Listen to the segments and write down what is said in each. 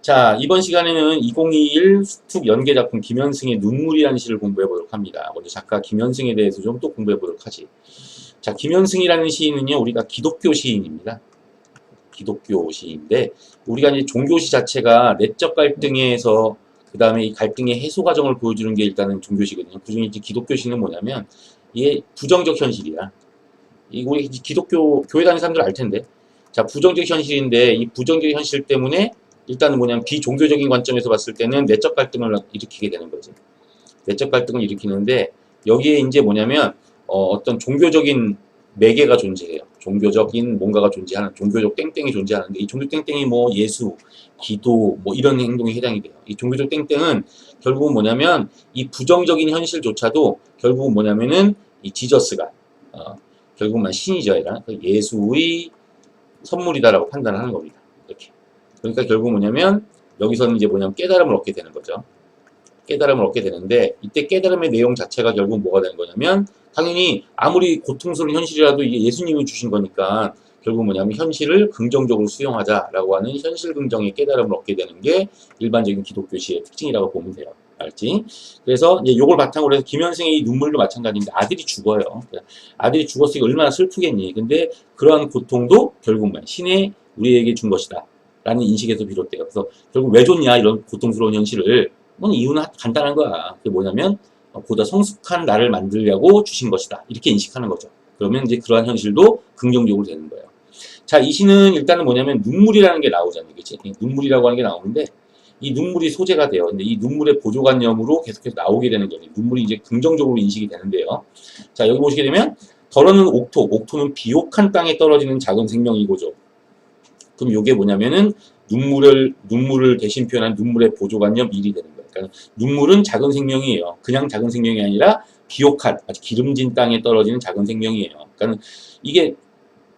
자, 이번 시간에는 2021 수특 연계 작품 김현승의 눈물이라는 시를 공부해 보도록 합니다. 먼저 작가 김현승에 대해서 좀 또 공부해 보도록 하지. 자, 김현승이라는 시인은요, 우리가 기독교 시인입니다. 기독교 시인인데, 우리가 이제 종교시 자체가 내적 갈등에서 그 다음에 이 갈등의 해소 과정을 보여주는 게 일단은 종교시거든요. 그 중에 이제 기독교 시는 뭐냐면, 이게 부정적 현실이야. 이 우리 기독교 교회 다니는 사람들 알 텐데, 자, 부정적 현실인데, 이 부정적 현실 때문에 일단은 뭐냐면 비종교적인 관점에서 봤을 때는 내적 갈등을 일으키게 되는 거지. 내적 갈등을 일으키는데 여기에 이제 뭐냐면 어, 떤 종교적인 매개가 존재해요. 종교적인 뭔가가 존재하는 종교적 땡땡이 존재하는데 이 종교 땡땡이 뭐 예수, 기도 뭐 이런 행동에 해당이 돼요. 이 종교적 땡땡은 결국은 뭐냐면 이 부정적인 현실조차도 결국은 뭐냐면은 이 지저스가 어, 결국은 신이죠, 얘가 그 예수의 선물이다라고 판단하는 겁니다. 이렇게. 그러니까 결국 뭐냐면 여기서는 이제 뭐냐면 깨달음을 얻게 되는 거죠. 깨달음을 얻게 되는데 이때 깨달음의 내용 자체가 결국 뭐가 되는 거냐면 당연히 아무리 고통스러운 현실이라도 이게 예수님이 주신 거니까 결국 뭐냐면 현실을 긍정적으로 수용하자라고 하는 현실 긍정의 깨달음을 얻게 되는 게 일반적인 기독교시의 특징이라고 보면 돼요. 알지? 그래서 이제 요걸 바탕으로 해서 김현승의 이 눈물도 마찬가지인데 아들이 죽어요. 아들이 죽었으니까 얼마나 슬프겠니? 근데 그러한 고통도 결국 뭐 신의 우리에게 준 것이다. 라는 인식에서 비롯돼요. 그래서 결국 왜 좋냐 이런 고통스러운 현실을 그건 이유는 간단한 거야. 그게 뭐냐면 보다 성숙한 나를 만들려고 주신 것이다. 이렇게 인식하는 거죠. 그러면 이제 그러한 현실도 긍정적으로 되는 거예요. 자, 이 시는 일단은 뭐냐면 눈물이라는 게 나오잖아요. 그치? 눈물이라고 하는 게 나오는데 이 눈물이 소재가 돼요. 근데 이 눈물의 보조관념으로 계속해서 나오게 되는 거예요. 눈물이 이제 긍정적으로 인식이 되는데요. 자, 여기 보시게 되면 덜어는 옥토, 옥토는 비옥한 땅에 떨어지는 작은 생명이고죠. 그럼 이게 뭐냐면은 눈물을 눈물을 대신 표현한 눈물의 보조관념 일이 되는 거예요. 그러니까 눈물은 작은 생명이에요. 그냥 작은 생명이 아니라 비옥한 아주 기름진 땅에 떨어지는 작은 생명이에요. 그러니까 이게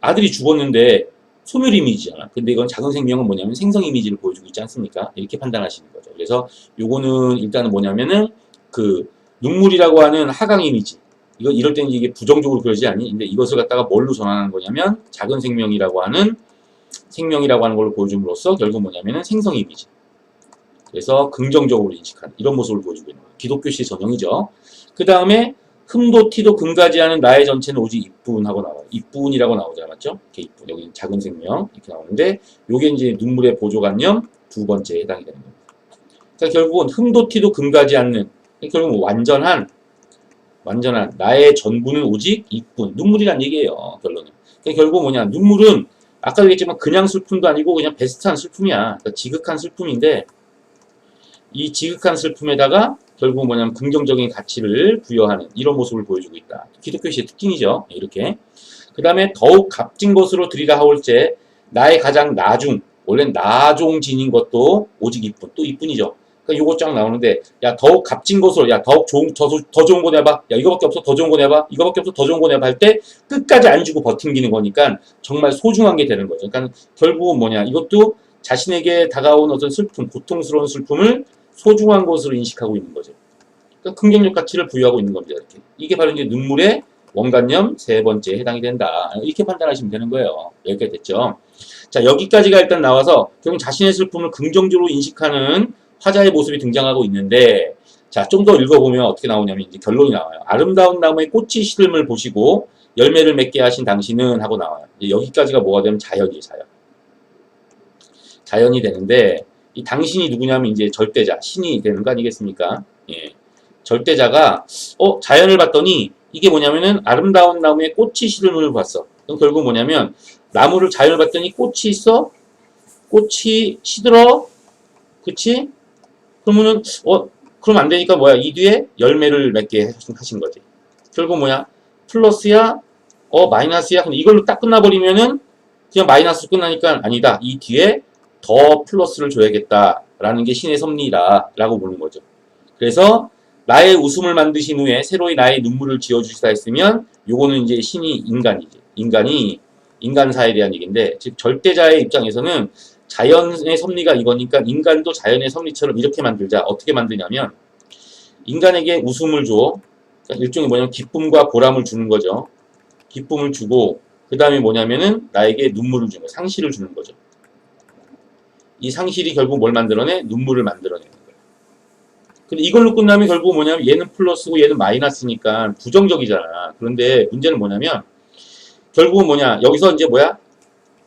아들이 죽었는데 소멸 이미지잖아. 근데 이건 작은 생명은 뭐냐면 생성 이미지를 보여주고 있지 않습니까? 이렇게 판단하시는 거죠. 그래서 요거는 일단은 뭐냐면은 그 눈물이라고 하는 하강 이미지. 이거 이럴 때는 이게 부정적으로 그러지 않니? 근데 이것을 갖다가 뭘로 전환하는 거냐면 작은 생명이라고 하는 생명이라고 하는 걸로 보여줌으로써 결국 뭐냐면은 생성 이미지. 그래서 긍정적으로 인식하는 이런 모습을 보여주고 있는 거예요. 기독교시 전형이죠. 그 다음에 흠도 티도 금가지 않은 나의 전체는 오직 이뿐하고 나와요. 이뿐이라고 나오잖아, 맞죠? 이렇게 이뿐. 여기 작은 생명 이렇게 나오는데 요게 이제 눈물의 보조관념 두 번째에 해당이 되는 겁니다. 그러니까 결국은 흠도 티도 금가지 않는 결국은 완전한 완전한 나의 전부는 오직 이뿐 눈물이란 얘기예요. 결론은. 그러니까 결국 뭐냐 눈물은 아까 얘기했지만 그냥 슬픔도 아니고 그냥 베스트한 슬픔이야. 그러니까 지극한 슬픔인데 이 지극한 슬픔에다가 결국 뭐냐면 긍정적인 가치를 부여하는 이런 모습을 보여주고 있다. 기독교시의 특징이죠. 이렇게. 그 다음에 더욱 값진 것으로 들이라 하올제 나의 가장 나중 원래 나종진인 것도 오직 이뿐 또 이뿐이죠. 그러니까 요거 쫙 나오는데 야 더욱 값진 것으로 야 더욱 좋은 더, 더 좋은 거 내봐 야 이거밖에 없어 더 좋은 거 내봐 이거밖에 없어 더 좋은 거 내봐 할 때 끝까지 안 주고 버팅기는 거니까 정말 소중한 게 되는 거죠. 그러니까 결국은 뭐냐 이것도 자신에게 다가온 어떤 슬픔 고통스러운 슬픔을 소중한 것으로 인식하고 있는 거죠. 그러니까 긍정적 가치를 부여하고 있는 겁니다. 이렇게 이게 바로 이제 눈물의 원관념 세 번째에 해당이 된다. 이렇게 판단하시면 되는 거예요. 여기까지 됐죠. 자 여기까지가 일단 나와서 결국 자신의 슬픔을 긍정적으로 인식하는 화자의 모습이 등장하고 있는데 자 좀 더 읽어보면 어떻게 나오냐면 이제 결론이 나와요. 아름다운 나무의 꽃이 시름을 보시고 열매를 맺게 하신 당신은 하고 나와요. 여기까지가 뭐가 되면 자연이에요. 자연. 자연이 되는데 이 당신이 누구냐면 이제 절대자 신이 되는 거 아니겠습니까? 예. 절대자가 어 자연을 봤더니 이게 뭐냐면은 아름다운 나무의 꽃이 시름을 봤어. 그럼 결국 뭐냐면 나무를 자연을 봤더니 꽃이 있어. 꽃이 시들어. 그치? 그러면은 어 그럼 안 되니까 뭐야 이 뒤에 열매를 맺게 하신 거지. 결국 뭐야 플러스야 어 마이너스야. 근데 이걸로 딱 끝나버리면은 그냥 마이너스로 끝나니까 아니다. 이 뒤에 더 플러스를 줘야겠다라는 게 신의 섭리다라고 보는 거죠. 그래서 나의 웃음을 만드신 후에 새로이 나의 눈물을 지어주시다 했으면 요거는 이제 신이 인간이지. 인간이 인간사에 대한 얘기인데 즉 절대자의 입장에서는 자연의 섭리가 이거니까 인간도 자연의 섭리처럼 이렇게 만들자. 어떻게 만드냐면 인간에게 웃음을 줘. 그러니까 일종의 뭐냐면 기쁨과 보람을 주는 거죠. 기쁨을 주고 그 다음에 뭐냐면은 나에게 눈물을 주는 거, 상실을 주는 거죠. 이 상실이 결국 뭘 만들어내? 눈물을 만들어내는 거예요. 근데 이걸로 끝나면 결국 뭐냐면 얘는 플러스고 얘는 마이너스니까 부정적이잖아. 그런데 문제는 뭐냐면 결국은 뭐냐? 여기서 이제 뭐야?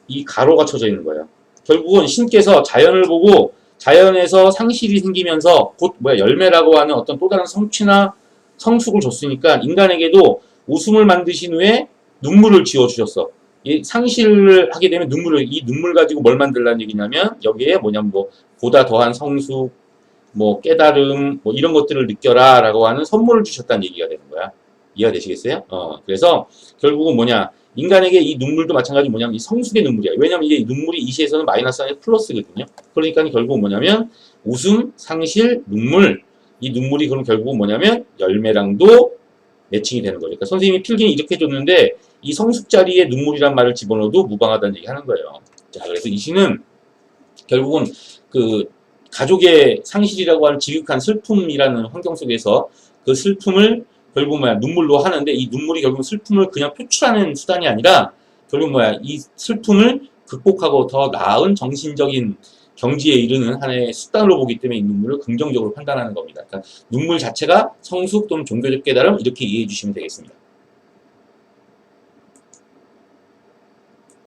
이 가로가 쳐져 있는 거예요. 결국은 신께서 자연을 보고 자연에서 상실이 생기면서 곧 뭐야 열매라고 하는 어떤 또 다른 성취나 성숙을 줬으니까 인간에게도 웃음을 만드신 후에 눈물을 지어 주셨어. 이 상실을 하게 되면 눈물을 이 눈물 가지고 뭘 만들라는 얘기냐면 여기에 뭐냐면 뭐 보다 더한 성숙, 뭐 깨달음, 뭐 이런 것들을 느껴라라고 하는 선물을 주셨다는 얘기가 되는 거야. 이해가 되시겠어요? 어 그래서 결국은 뭐냐 인간에게 이 눈물도 마찬가지 뭐냐면 이 성숙의 눈물이야. 왜냐면 이게 눈물이 이 시에서는 마이너스 아니라 플러스거든요. 그러니까 결국은 뭐냐면 웃음, 상실, 눈물 이 눈물이 그럼 결국은 뭐냐면 열매랑도 매칭이 되는 거니까 그러니까 선생님이 필기는 이렇게 줬는데 이 성숙 자리에 눈물이란 말을 집어넣어도 무방하다는 얘기 하는 거예요. 자, 그래서 이 시는 결국은 그 가족의 상실이라고 하는 지극한 슬픔이라는 환경 속에서 그 슬픔을 결국 뭐야 눈물로 하는데 이 눈물이 결국 슬픔을 그냥 표출하는 수단이 아니라 결국 뭐야 이 슬픔을 극복하고 더 나은 정신적인 경지에 이르는 하나의 수단으로 보기 때문에 이 눈물을 긍정적으로 판단하는 겁니다. 그러니까 눈물 자체가 성숙 또는 종교적 깨달음 이렇게 이해해 주시면 되겠습니다.